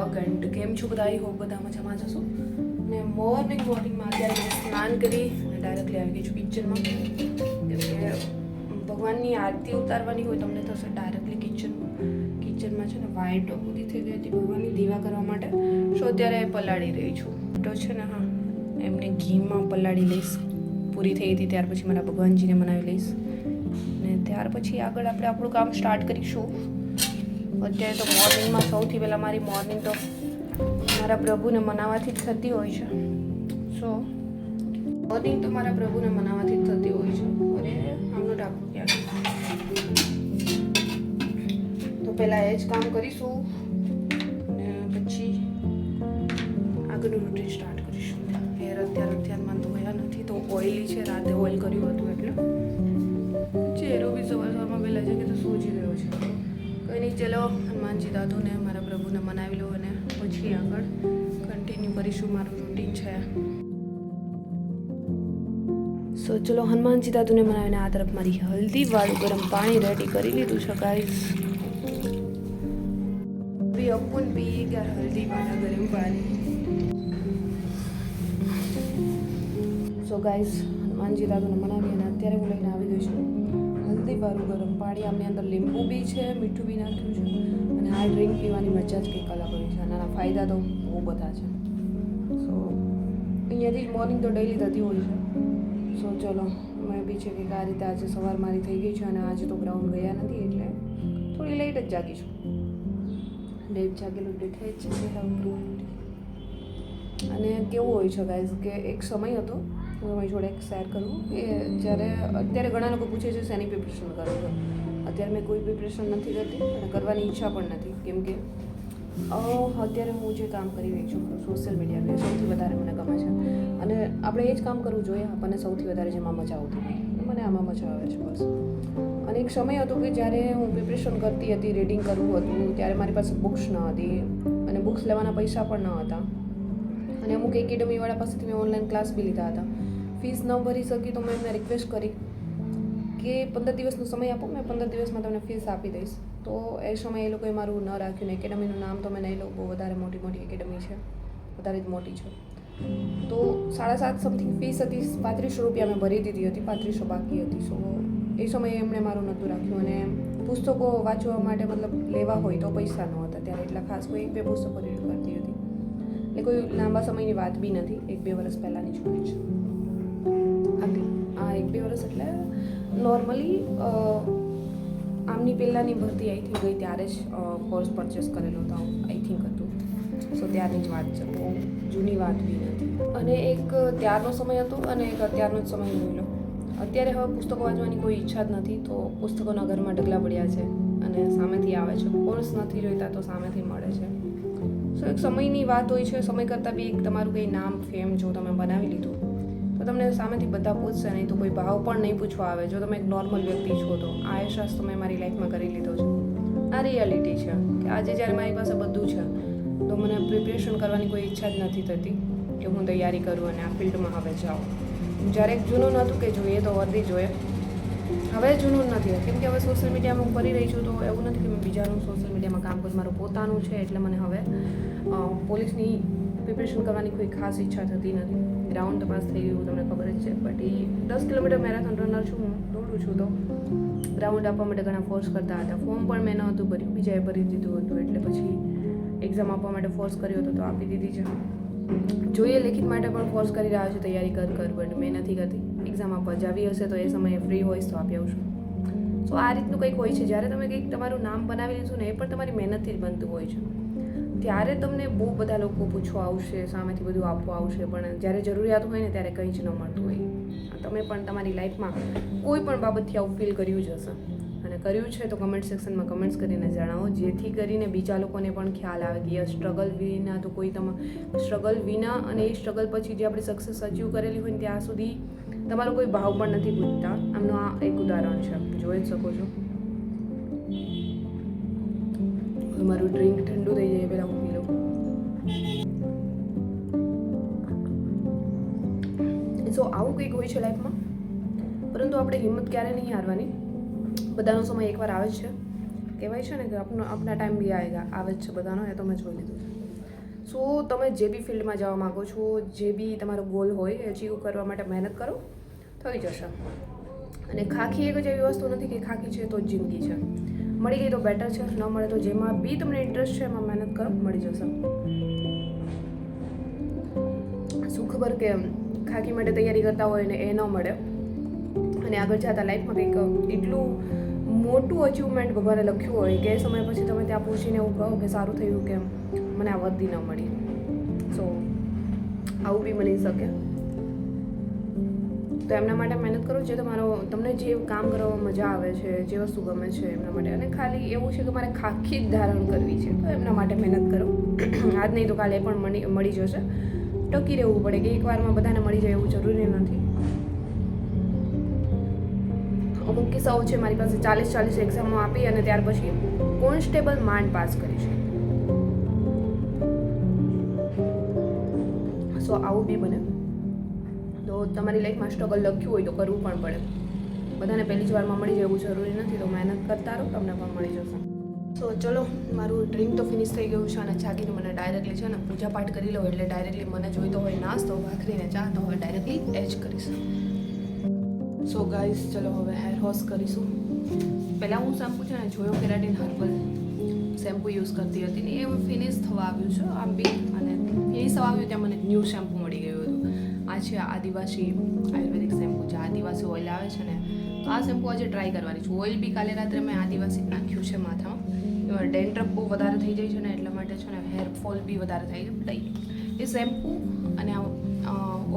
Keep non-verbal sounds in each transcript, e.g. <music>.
And કેમ છો બધા? હોપ બધા મજામાં જશો. ને મોર્નિંગ મોર્નિંગમાં અત્યારે સ્નાન કરી અને ડાયરેક્ટલી આવી ગઈ છું કિચનમાં કેમ કે ભગવાનની આરતી ઉતારવાની હોય તમને થશે ડાયરેક્ટલી કિચનમાં કિચનમાં છે ને વાઇટ પૂરી થઈ ગઈ હતી ભગવાનની દીવા કરવા માટે. સો અત્યારે પલાળી રહી છું. તો છે ને હા, એમને ઘીમાં પલાળી લઈશ. પૂરી થઈ હતી, ત્યાર પછી મારા ભગવાનજીને મનાવી લઈશ. ને ત્યાર પછી આગળ આપણે આપણું કામ સ્ટાર્ટ કરીશું. અત્યારે તો મોર્નિંગમાં સૌથી પહેલાં મારી મોર્નિંગ તો મારા પ્રભુને મનાવવાથી જ થતી હોય છે. સો મોર્નિંગ તો મારા પ્રભુને મનાવવાથી જ થતી હોય છે. અને આમનું ટાંકું ક્યાં તો પહેલાં એ જ કામ કરીશું. અને પછી આગળનું રૂટીન સ્ટાર્ટ કરીશું. હેર અત્યારે અત્યારમાં ધોયા નથી. તો ઓઇલી છે, રાતે ઓઇલ કર્યું હતું એટલે. ચહેરો બી સવાર સવારમાં વહેલા કે તો સોજી ગયો છે. કંઈ નહીં, ચલો, હનુમાનજી દાદુને, મારા પ્રભુને મનાવી લો અને પછી આગળ કન્ટિન્યુ કરીશું. મારું રૂટીન છે. સો ચલો, હનુમાનજી દાદુને મનાવીને આ તરફ મારી હલ્દી, વાળું ગરમ પાણી રેડી કરી લીધું છે ગાઈસ બી અપુન પી ગયા હલ્દી, વાળા ગરમ પાણી. સો ગાઈસ હનુમાનજી દાદુને મનાવી અને અત્યારે હું લઈને આવી ગઈ છું. હલ્દી વાળું ગરમ પાણી આમની અંદર લીંબુ બી છે, મીઠું બી નાખ્યું છે અને આ ડ્રિંક પીવાની મજા જ કંઈક અલગ હોય છે. અને આના ફાયદા તો બહુ બધા છે. સો અહીંયાથી જ મોર્નિંગ તો ડેલી થતી હોય છે. સો ચલો, મેં બી છે કે આ રીતે આજે સવાર મારી થઈ ગઈ છે અને આજે તો ગ્રાઉન્ડ ગયા નથી એટલે થોડી લેટ જ જાગી છું. લેટ જાગેલું દેખાય છે અને કેવું હોય છે ગાઈઝ કે એક સમય હતો હું તમારી જોડે એક શેર કરું કે જ્યારે અત્યારે ઘણા લોકો પૂછે છે, શેની પ્રિપરેશન કરો છો? અત્યારે મેં કોઈ પ્રિપરેશન નથી કરતી અને કરવાની ઈચ્છા પણ નથી. કેમ કે અત્યારે હું જે કામ કરી રહી છું સોશિયલ મીડિયા એ સૌથી વધારે મને ગમે છે. અને આપણે એ જ કામ કરવું જોઈએ, આપણને સૌથી વધારે જેમાં મજા આવતી હોય. મને આમાં મજા આવે છે, બસ. અને એક સમય હતો કે જ્યારે હું પ્રિપરેશન કરતી હતી રીડિંગ કરવું હતું, ત્યારે મારી પાસે બુક્સ ન હતી અને બુક્સ લેવાના પૈસા પણ ન હતા. અને અમુક એકેડમીવાળા પાસેથી મેં ઓનલાઈન ક્લાસ બી લીધા હતા. ફીસ ન ભરી શકી તો મેં એમને રિક્વેસ્ટ કરી કે પંદર દિવસનો સમય આપો, મેં પંદર દિવસમાં તમને ફીસ આપી દઈશ. તો એ સમયે એ લોકોએ મારું ન રાખ્યું ને એકેડમીનું નામ તો મેં નહીં લઉં, બહુ વધારે મોટી મોટી એકેડમી છે, વધારે જ મોટી છે. તો સાડા સાત સમથિંગ ફીસ હતી, પાંત્રીસો રૂપિયા મેં ભરી દીધી હતી, પાંત્રીસો બાકી હતી. સો એ સમયે એમણે મારું નહોતું રાખ્યું અને પુસ્તકો વાંચવા માટે મતલબ લેવા હોય તો પૈસા ન હતા ત્યારે એટલા ખાસ કોઈ એક બે પુસ્તકો રીડ કરતી હતી. એટલે કોઈ લાંબા સમયની વાત બી નથી, એક બે વર્ષ પહેલાંની જ હોય છે. આ એક બે વર્ષ એટલે નોર્મલી આમની પહેલાંની ભરતી આઈ થિંક ગઈ ત્યારે જ કોર્સ પરચેસ કરેલો હતો આઈ થિંક હતું. સો ત્યારની જ વાત છે. બહુ જૂની વાત બી નથી. અને એક ત્યારનો સમય હતો અને એક અત્યારનો જ સમય જોઈ અત્યારે હવે પુસ્તકો વાંચવાની કોઈ ઈચ્છા જ નથી, તો પુસ્તકોના ઘરમાં ઢગલા પડ્યા છે અને સામેથી આવે છે. કોર્સ નથી જોઈતા તો સામેથી મળે છે. સો એક સમયની વાત હોય છે. સમય કરતાં બી એક તમારું કંઈ નામ ફેમ જો તમે બનાવી લીધું તો તમને સામેથી બધા પૂછશે નહીં, તો કોઈ ભાવ પણ નહીં પૂછવા આવે. જો તમે એક નોર્મલ વ્યક્તિ છો તો આ અહેસાસ તો મેં મારી લાઈફમાં કરી લીધો છે. આ રિયાલિટી છે કે આજે જ્યારે મારી પાસે બધું છે, તો મને પ્રિપરેશન કરવાની કોઈ ઈચ્છા જ નથી થતી કે હું તૈયારી કરું અને આ ફિલ્ડમાં હવે જાઉં. જ્યારે એક જૂનું નહોતું કે જોઈએ તો વર્દી જોઈએ. હવે જૂનું નથી. કેમ કે હવે સોશિયલ મીડિયામાં હું કરી રહી છું તો એવું નથી કે મેં બીજાનું સોશિયલ મીડિયામાં કામ કરું મારું પોતાનું છે એટલે મને હવે પોલીસની પ્રિપરેશન કરવાની કોઈ ખાસ ઈચ્છા થતી નથી. ગ્રાઉન્ડ પાસ થઈ ગયું, તમને ખબર જ છે. બટ એ દસ કિલોમીટર મેરેથોન રનર છું હું, દોડું છું તો. ગ્રાઉન્ડ આપવા માટે ઘણા ફોર્સ કરતા હતા. ફોર્મ પણ મેં નહોતું ભર્યું, બીજાએ ભરી દીધું હતું. એટલે પછી એક્ઝામ આપવા માટે ફોર્સ કર્યો હતો તો આપી દીધી છે. જોઈએ, લેખિત માટે પણ ફોર્સ કરી રહ્યા છે, તૈયારી કર કર. બટ મેં નથી કરતી. એક્ઝામ આપવા જાવી હશે તો એ સમયે ફ્રી હોઈશ તો આપી આવશું સો આ રીતનું કંઈક હોય છે. જ્યારે તમે કંઈક તમારું નામ બનાવી લીધું ને, એ પણ તમારી મહેનતથી જ બનતું હોય છે. ત્યારે તમને બહુ બધા લોકો પૂછવા આવશે, સામેથી બધું આપવા આવશે, પણ જ્યારે જરૂરિયાત હોય ને ત્યારે કંઈ જ ન મળતું હોય. તમે પણ તમારી લાઈફમાં કોઈ પણ બાબતથી આવું ફીલ કર્યું જ હશે. અને કર્યું છે તો કમેન્ટ સેક્શનમાં કમેન્ટ્સ કરીને જણાવો, જેથી કરીને બીજા લોકોને પણ ખ્યાલ આવે કે સ્ટ્રગલ વિના તો કોઈ તમે સ્ટ્રગલ વિના અને એ સ્ટ્રગલ પછી જે આપણે સક્સેસ અચીવ કરેલી હોય ત્યાં સુધી તમારો કોઈ ભાવ પણ નથી ભૂલતા આમનું આ એક ઉદાહરણ છે જોઈ શકો છો. મારું ડ્રિંક ઠંડુ થઈ જાય પહેલાં હું પી લઉં. સો આવું કંઈક હોય છે લાઈફમાં પરંતુ આપણે હિંમત ક્યારે નહીં હારવાની. બધાનો સમય એકવાર આવે છે. કહેવાય છે ને કે આપનો આપના ટાઈમ બી આવેગા આવે જ છે બધાનો, એ તો મેં જોઈ લીધું છે સો તમે જે બી ફિલ્ડમાં જવા માગો છો, જે બી તમારો ગોલ હોય અચીવ કરવા માટે મહેનત કરો થઈ જશે. અને ખાખી એક જ એવી વસ્તુ નથી કે ખાખી છે તો જ જિંદગી છે. મળી ગઈ તો બેટર છે, ન મળે તો જેમાં બી તમને ઇન્ટરેસ્ટ છે, એમાં મહેનત કરો, મળી જશે. શું ખબર કે ખાકી માટે તૈયારી કરતા હોય ને એ ન મળે. અને આગળ જતા લાઈફમાં કંઈક એટલું મોટું અચીવમેન્ટ ભગવાને લખ્યું હોય કે એ સમય પછી તમે ત્યાં પૂછીને એવું કહો કે સારું થયું કે મને આ વર્દી ન મળી. સો આવું બી બની શકે. તો એમના માટે મહેનત કરો જે તમારો તમને જે કામ કરવામાં મજા આવે છે, જે વસ્તુ ગમે છે એમના માટે. અને ખાલી એવું છે કે મારે ખાખી જ ધારણ કરવી છે. તો એમના માટે મહેનત કરો. <clears throat> આજ નહીં તો કાલે પણ મળી મળી જશે. ટકી રહેવું પડે કે એકવારમાં બધાને મળી જાય એવું જરૂરી નથી. અમુક કિસ્સાઓ છે મારી પાસે ચાલીસ ચાલીસ એક્ઝામો આપી અને ત્યાર પછી કોન્સ્ટેબલ માંડ પાસ કરી છે. સો આવું બી બને. તો તમારી લાઈફમાં સ્ટ્રગલ લખ્યું હોય તો કરવું પણ પડે. બધાને પહેલી જ વારમાં મળી જાય એવું જરૂરી નથી, તો મહેનત કરતા રહો, તમને પણ મળી જશે. સો ચલો, મારું ડ્રિંક તો ફિનિશ થઈ ગયું છે અને જાગીને મને ડાયરેક્ટલી છે ને પૂજા પાઠ કરી લઉં એટલે ડાયરેક્ટલી મને જોઈતો હોય નાસ્તો, ભાખરીને ચા, તો હવે ડાયરેક્ટલી એ જ કરીશ. સો ગાઈસ ચલો હવે હેર વોશ કરીશું. પહેલાં હું શેમ્પુ છે ને જોયો કેરાટીન હર્બલ શેમ્પુ યુઝ કરતી હતી ને એ ફિનિશ થવા આવ્યું છે, આમ બી. અને ફિનિશ થવા આવ્યું ત્યાં મને ન્યૂ શેમ્પુ છે, આદિવાસી, આયુર્વેદિક શેમ્પુ જે આદિવાસી ઓઇલ આવે છે ને, તો આ શેમ્પુ આજે ટ્રાય કરવાની છું. ઓઇલ બી કાલે રાત્રે મેં આદિવાસી નાખ્યું છે માથામાં. એમાં ડેન્ડ્રફ બહુ વધારે થઈ જાય છે ને, એટલા માટે છે ને, હેર ફોલ બી વધારે થાય છે એ શેમ્પુ અને આ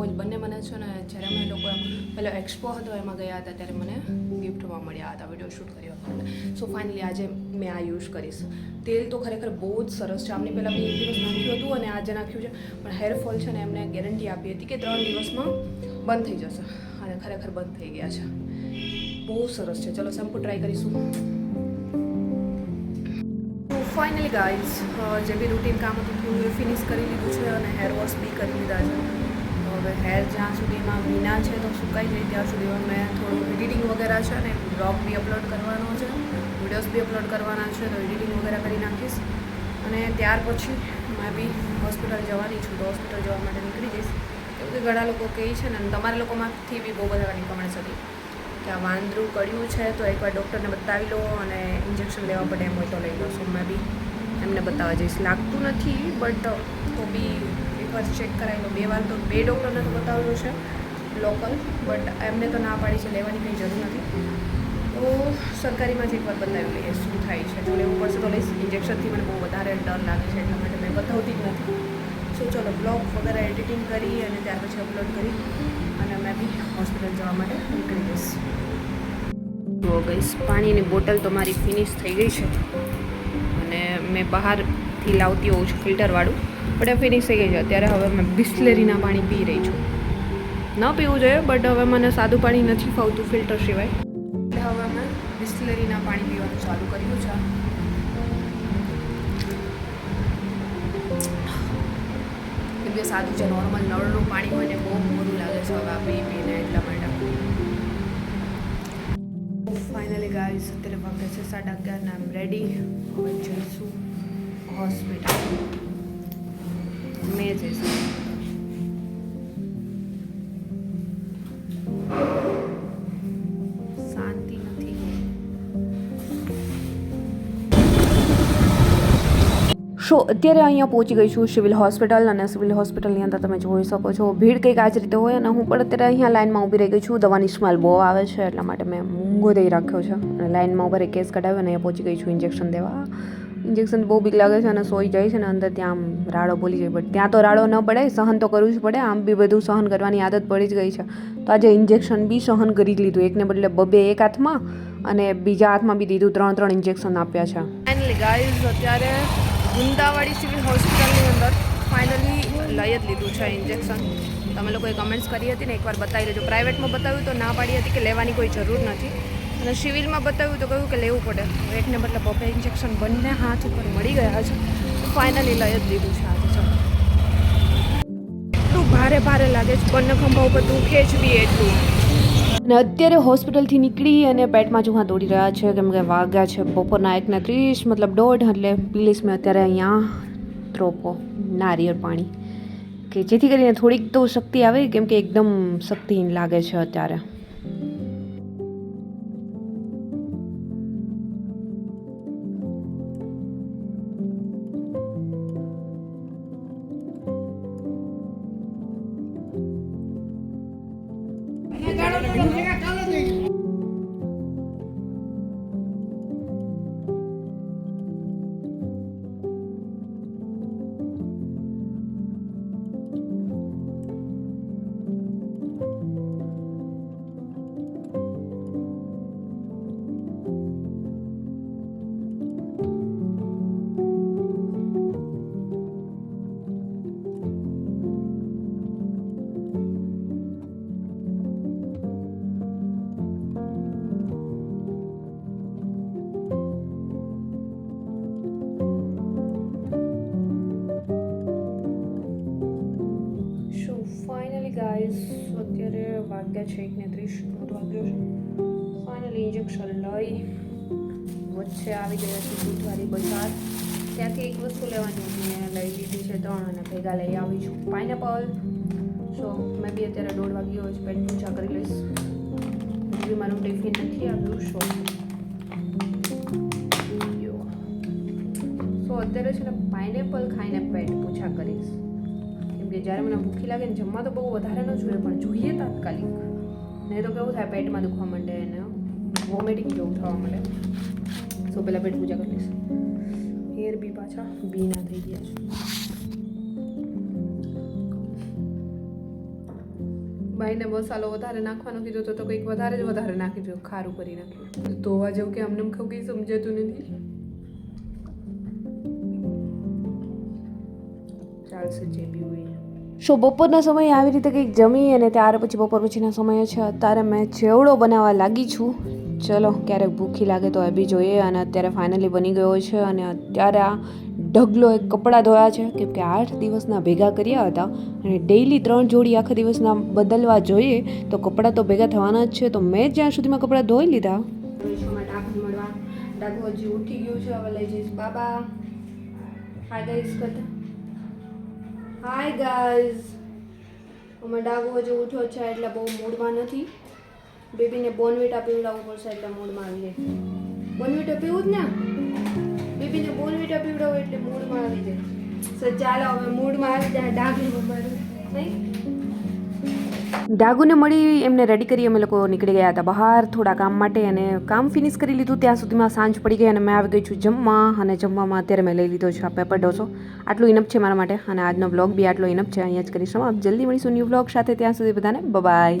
ઓઇલ બંને મને છે ને જ્યારે અમે લોકો પેલો એક્સપો હતો એમાં ગયા હતા ત્યારે મને ગિફ્ટમાં મળ્યા હતા વીડિયો શૂટ કર્યો હતો સો ફાઇનલી આજે મેં આ યુઝ કરીશ. તેલ તો ખરેખર બહુ જ સરસ છે. આમની પહેલાં એક દિવસ નાખ્યું હતું અને આજે નાખ્યું છે. પણ હેરફોલ છે ને એમને ગેરંટી આપી હતી કે ત્રણ દિવસમાં બંધ થઈ જશે. અને ખરેખર બંધ થઈ ગયા છે. બહુ સરસ છે. ચલો શેમ્પુ ટ્રાય કરીશું. ફાઇનલી ગાઈઝ જે બી રૂટીન કામ હતું એ ફિનિશ કરી લીધું છે અને હેર વોશ બી કરી લીધા છે. હવે હેર જ્યાં સુધીમાં ભીના છે તો સુકાઈ જાય ત્યાં સુધીમાં મેં થોડું એડિટિંગ વગેરે છે ને બ્લોગ બી અપલોડ કરવાનો છે. વિડીયોઝ બી અપલોડ કરવાના છે તો એડિટિંગ વગેરે કરી નાખીશ. અને ત્યાર પછી મેં બી હોસ્પિટલ જવાની છું તો હોસ્પિટલ જવા માટે નીકળી જઈશ. કેમ કે ઘણા લોકો કહે છે ને તમારા લોકોમાંથી બી બહુ બધાની કમેન્ટ્સ હતી કે આ વાંદરું કડ્યું છે તો એકવાર ડૉક્ટરને બતાવી લો અને ઇન્જેક્શન લેવા પડે એમ હોય તો લઈ લો. સો મેં બી એમને બતાવવા જઈશ. લાગતું નથી બટ તો બી એકવાર ચેક કરાવી બે વાર તો બે ડૉક્ટરને તો બતાવેલું છે લોકલ બટ એમને તો ના પાડી છે, લેવાની કંઈ જરૂર નથી. તો સરકારીમાં જ એકવાર બતાવી લઈએ શું થાય છે. જો લેવું પડશે તો લઈશ. ઇન્જેક્શનથી મને બહુ વધારે ડર લાગે છે, એટલા માટે મેં બતાવતી જ નથી. સો ચલો, બ્લોગ વગેરે એડિટિંગ કરી અને ત્યાર પછી અપલોડ કરી અને મેં બી હોસ્પિટલ જવા માટે નીકળી જઈશ. તો ગઈશ પાણીની બોટલ તો મારી ફિનિશ થઈ ગઈ છે. અને મેં બહારથી લાવતી હોઉં છું ફિલ્ટરવાળું. બટ એ ફિનિશ થઈ ગઈ છે. અત્યારે હવે મેં બિસ્લેરીના પાણી પી રહી છું. ન પીવું જોઈએ બટ હવે મને સાદું પાણી નથી ફાવતું ફિલ્ટર સિવાય. એટલે હવે મેં બિસ્લેરીના પાણી પીવાનું ચાલુ કર્યું છે. કેમ કે સાદું છે નોર્મલ નળનું પાણી હોય ને બહુ મોડું લાગે છે હવે આ પી પીને એટલા માટે. ફાઇનલી ગાઈસ અત્યારે વાગે છે સાડા અગિયાર ને આમ રેડી હવે જઈશું. હોસ્પિટલ. મેં જઈશ અત્યારે અહીંયા પહોંચી ગઈ છું સિવિલ હોસ્પિટલ અને સિવિલ હોસ્પિટલની અંદર તમે જોઈ શકો છો. ભીડ કંઈક આ જ રીતે હોય અને હું પણ અત્યારે અહીંયા લાઇનમાં ઊભી રહી ગઈ છું. દવાની સ્મેલ બહુ આવે છે, એટલા માટે મેં મૂંગો દઈ રાખ્યો છે. અને લાઇનમાં ઊભા કેસ કઢાવ્યો અને અહીંયા પહોંચી ગઈ છું ઇન્જેક્શન દેવા. ઇન્જેક્શન બહુ બીક લાગે છે અને સોઈ જાય છે ને અંદર ત્યાં આમ રાડો બોલી જાય. બટ ત્યાં તો રાડો ન પડે, સહન તો કરવું જ પડે, આમ બી બધું સહન કરવાની આદત પડી જ ગઈ છે. તો આજે ઇન્જેક્શન બી સહન કરી લીધું. એકને બદલે બબે એક હાથમાં અને બીજા હાથમાં બી દીધું, ત્રણ ત્રણ ઇન્જેક્શન આપ્યા છે. ફાઇનલી ગાઈઝ અત્યારે ગુંદાવાડી સિવિલ હોસ્પિટલની અંદર ફાઇનલી લઈ જ લીધું છે ઇન્જેક્શન તમે લોકોએ કમેન્ટ્સ કરી હતી ને, એકવાર બતાવી લેજો. પ્રાઇવેટમાં બતાવ્યું તો ના પાડી હતી કે લેવાની કોઈ જરૂર નથી. અને સિવિલમાં બતાવ્યું તો કહ્યું કે લેવું પડે. એકને બદલે બબે ઇન્જેક્શન બંને હાથ ઉપર મળી ગયા છે. ફાઇનલી લઈ જ લીધું છે આજે. એટલું ભારે ભારે લાગે છે. બંને ખંભા ઉપર દુખે જ બી એટલું. અને અત્યારે હોસ્પિટલથી નીકળી અને પેટમાં ચૂહા દોડી રહ્યા છે. કેમ કે વાગ્યા છે બપોરના એકને ત્રીસ, મતલબ દોઢ, એટલે પ્લીઝ મેં અત્યારે અહીંયા ત્રોપો, નારિયેળ પાણી. કે જેથી કરીને થોડીક તો શક્તિ આવે, કેમ કે એકદમ શક્તિહીન લાગે છે અત્યારે. અત્યારે વાગ્યા છે એક ને ત્રીસ વાગ્યો છે. ફાઇનલી ઇન્જેક્શન લઈ, વચ્ચે આવી ગયા છે, બુધવારી બજાર. ત્યાંથી એક વસ્તુ લેવાની હતી, મેં લઈ લીધી છે ત્રણ અને ભેગા લઈ આવી છું. પાઇનેપલ સો મેં બી અત્યારે દોઢ વાગ્યો છે, પેટ પૂજા કરી લઈશ. હજી મારું ટિફિન નથી આવ્યું સો સો અત્યારે છે ને પાઇનેપલ ખાઈને પેટ પૂછા કરીશ. કે જ્યારે મને ભૂખી લાગે ને જમવા તો બહુ વધારે ન જોઈએ, પણ જોઈએ તાત્કાલિક. નહીં તો કેવું થાય, પેટમાં દુખવા માંડે અને વોમિટિંગ જેવું થવા માંડે. સો, પહેલાં પેટ પૂજા કરી લઈશ. હેર બી પાછા ભીના થઈ ગયા છે. ભાઈને મસાલો વધારે નાખવાનો કીધો તો તો કંઈક વધારે જ વધારે નાખી દો, ખારું કરી નાખ્યું ધોવા જેવું કે અમને કેવું કંઈ સમજાતું નથી. ચાલશે જે બી હોય સો બપોરના સમયે આવી રીતે કંઈક જમી અને ત્યાર પછી બપોર પછીના સમયે છે? અત્યારે મેં ચેવડો બનાવવા લાગી છું. ચલો, ક્યારેક ભૂખી લાગે તો એ બી જોઈએ અને અત્યારે ફાઇનલી બની ગયો છે અને અત્યારે આ ઢગલો એક કપડાં ધોયા છે. કેમ કે આઠ દિવસના ભેગા કર્યા હતા અને ડેઈલી ત્રણ જોડી આખા દિવસના બદલવા જોઈએ તો કપડાં તો ભેગા થવાના જ છે. તો મેં જ્યાં સુધીમાં કપડાં ધોઈ લીધા. ડાઘો હજી ઉઠી ગયું છે. હવે લઈ જઈશ બાબા. ગાઈસ કરતા હાય ગાઈઝ અમે ડાગો હજુ ઉઠ્યો છે એટલે બહુ મૂડમાં નથી. બેબીને બોનવીટા પીવડાવવું પડશે એટલે મૂડમાં આવી જાય. બોનવીટા પીવું જ ને? બેબીને બોનવીટા પીવડાવો એટલે મૂડમાં આવી જાય. સો ચાલો હવે મૂડમાં આવી જાય ડાગને બપોરે નહીં? ડાગુને મળી એમને રેડી કરી અમે લોકો નીકળી ગયા હતા બહાર થોડા કામ માટે અને કામ ફિનિશ કરી લીધું. ત્યાં સુધીમાં સાંજ પડી ગઈ અને મેં આવી ગઈ છું જમવા અને જમવામાં અત્યારે મેં લઈ લીધો છે આ પેપર ડોસો. આટલું ઇનપ છે મારા માટે અને આજનો બ્લોગ બી આટલો ઇનપ છે. અહીંયા જ કરીશું આપ જલ્દી મળીશું ન્યૂ બ્લોગ સાથે. ત્યાં સુધી બધાને બાય